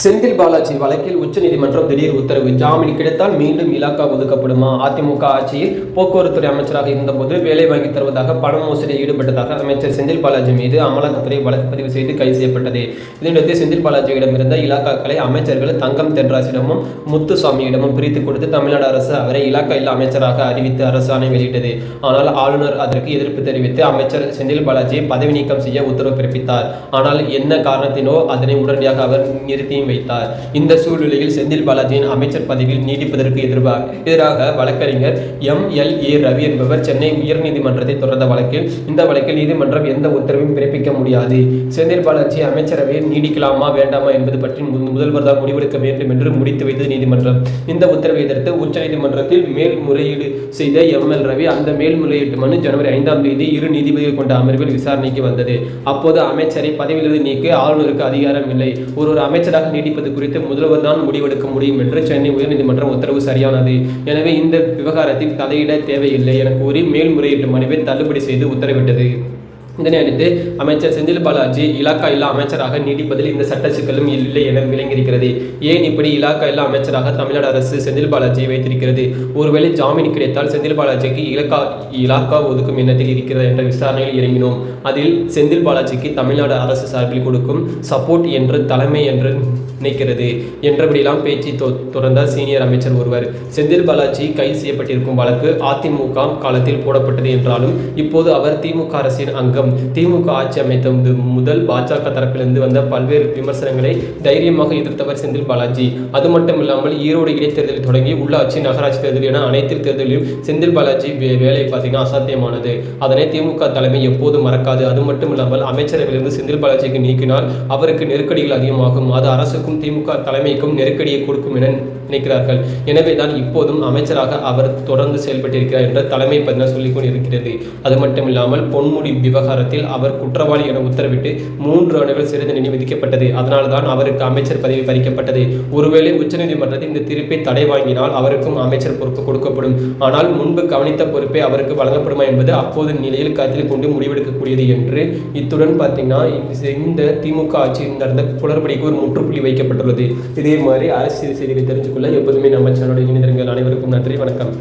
செந்தில் பாலாஜி வழக்கில் உச்சநீதிமன்றம் திடீர் உத்தரவு. ஜாமீன் கிடைத்தால் மீண்டும் இலாக்கா ஒதுக்கப்படுமா? அதிமுக ஆட்சியில் போக்குவரத்துறை அமைச்சராக இருந்தபோது வேலை வாங்கி தருவதாக பண மோசடியில் ஈடுபட்டதாக அமைச்சர் செந்தில் பாலாஜி மீது அமலாக்கத்துறை வழக்கு பதிவு செய்து கைது செய்யப்பட்டது. இதனையடுத்து செந்தில் பாலாஜியிடம் இருந்த இலாக்காக்களை அமைச்சர்கள் தங்கம் தென்ராசிடமும் முத்துசாமியிடமும் பிரித்து கொடுத்து தமிழ்நாடு அரசு அவரை இலாக்கா இல்ல அமைச்சராக அறிவித்து அரசாணை வெளியிட்டது. ஆனால் ஆளுநர் அதற்கு எதிர்ப்பு தெரிவித்து அமைச்சர் செந்தில் பாலாஜியை பதவி நீக்கம் செய்ய உத்தரவு பிறப்பித்தார். ஆனால் என்ன காரணத்தினோ அதனை உடனடியாக அவர் நிறுத்தி நிறுத்தியும் வைத்தார். இந்த சூழ்நிலையில் செந்தில் பாலாஜியின் அமைச்சர் பதவியில் நீடிப்பதற்கு எதிர்பாக எதிராக வழக்கறிஞர் எம். எல். ஏ. ரவி என்பவர் சென்னை உயர்நீதிமன்றத்தை தொடர்ந்த வழக்கில் இந்த வழக்கில் நீதிமன்றம் எந்த உத்தரவையும் பிறப்பிக்க முடியாது. செந்தில் பாலாஜி அமைச்சரவையில் நீடிக்கலாமா வேண்டாமா என்பது பற்றி முதல்வர் தான் முடிவெடுக்க வேண்டும் என்று முடித்து வைத்தது நீதிமன்றம். இந்த உத்தரவை எதிர்த்து உச்சநீதிமன்றத்தில் மேல்முறையீடு செய்த எம். எல். ரவி அந்த மேல்முறையீட்டு மனு ஜனவரி ஐந்தாம் தேதி இரு நீதிபதிகள் கொண்ட அமர்வில் விசாரணைக்கு வந்தது. அப்போது அமைச்சரை பதவியிலிருந்து நீக்க ஆளுநருக்கு அதிகாரம் இல்லை. ஒரு ஒரு அமைச்சராக நீடிப்பது குறித்து முதல்வர் தான் முடிவெடுக்க முடியும் என்று சென்னை உயர்நீதிமன்றம் உத்தரவு சரியானது. எனவே இந்த விவகாரத்தில் தலையிட தேவையில்லை என கூறி மேல்முறையீட்டு மனுவை தள்ளுபடி செய்து உத்தரவிட்டது. இதனை அடுத்து அமைச்சர் செந்தில் பாலாஜி இலாக்கா இல்லா அமைச்சராக நீடிப்பதில் இந்த சட்ட சிக்கலும் இல்லை என விளங்கியிருக்கிறது. ஏன் இப்படி இலாக்கா இல்லா அமைச்சராக தமிழ்நாடு அரசு செந்தில் பாலாஜியை வைத்திருக்கிறது? ஒருவேளை ஜாமீன் கிடைத்தால் செந்தில் பாலாஜிக்கு இலக்கா இலாக்கா ஒதுக்கும் எண்ணத்தில் இருக்கிறது என்ற விசாரணையில் இறங்கினோம். அதில் செந்தில் பாலாஜிக்கு தமிழ்நாடு அரசு சார்பில் கொடுக்கும் சப்போர்ட் என்று தலைமை என்று நிற்கிறது என்றபடியெல்லாம் பேச்சு தொ- துறந்தார் சீனியர் அமைச்சர் ஒருவர். செந்தில் பாலாஜி கைது செய்யப்பட்டிருக்கும் வழக்கு அதிமுக காலத்தில் போடப்பட்டது என்றாலும் இப்போது அவர் திமுக அரசின் அங்கம். திமுக ஆட்சி அமைத்த முதல் பாஜக தரப்பிலிருந்து வந்த பல்வேறு விமர்சனங்களை தைரியமாக எதிர்த்தவர் செந்தில் பாலாஜி. அது மட்டுமில்லாமல் ஈரோடு இடைத்தேர்தலில் தொடங்கி உள்ளாட்சி நகராட்சி தேர்தல் என அனைத்து தேர்தலிலும் செந்தில் பாலாஜி வேலை பார்த்தீங்கன்னா அசாத்தியமானது. அதனை திமுக தலைமை எப்போதும் மறக்காது. அது மட்டும் இல்லாமல் அமைச்சரவையிலிருந்து செந்தில் பாலாஜிக்கு நீக்கினால் அவருக்கு நெருக்கடிகள் அதிகமாகும். அது அரசுக்கும் திமுக தலைமைக்கும் நெருக்கடியை கொடுக்கும் என நினைக்கிறார்கள். எனவே தான் இப்போதும் அமைச்சராக அவர் தொடர்ந்து செயல்பட்டிருக்கிறார் என்ற தலைமை பதினா சொல்லிக் கொண்டிருக்கிறது. அது மட்டும் இல்லாமல் பொன்முடி விவகாரத்தில் அவர் குற்றவாளி என உத்தரவிட்டு மூன்று ஆண்டுகள் சிறை தண்டனை விதிக்கப்பட்டது. அதனால் தான் அவருக்கு அமைச்சர் பதவி பறிக்கப்பட்டது. ஒருவேளை உச்சநீதிமன்றத்தில் இந்த தீர்ப்பை தடை வாங்கினால் அவருக்கும் அமைச்சர் பொறுப்பு கொடுக்கப்படும். ஆனால் முன்பு கவனித்த பொறுப்பை அவருக்கு வழங்கப்படுமா என்பது அப்போது நிலையில் கருத்தில் கொண்டு முடிவெடுக்கக்கூடியது என்று இத்துடன் பார்த்தீங்கன்னா இந்த- திமுக ஆட்சியில் நடந்த குளறுபடிக்கு ஒரு முற்றுப்புள்ளி வைக்க வைக்கப்பட்டுள்ளது இதே மாதிரி அரசியல் செய்திகளை தெரிஞ்சுக்கொள்ள எப்போதுமே நம்ம சேனலோட இணைந்திருங்கள். அனைவருக்கும் நன்றி. வணக்கம்.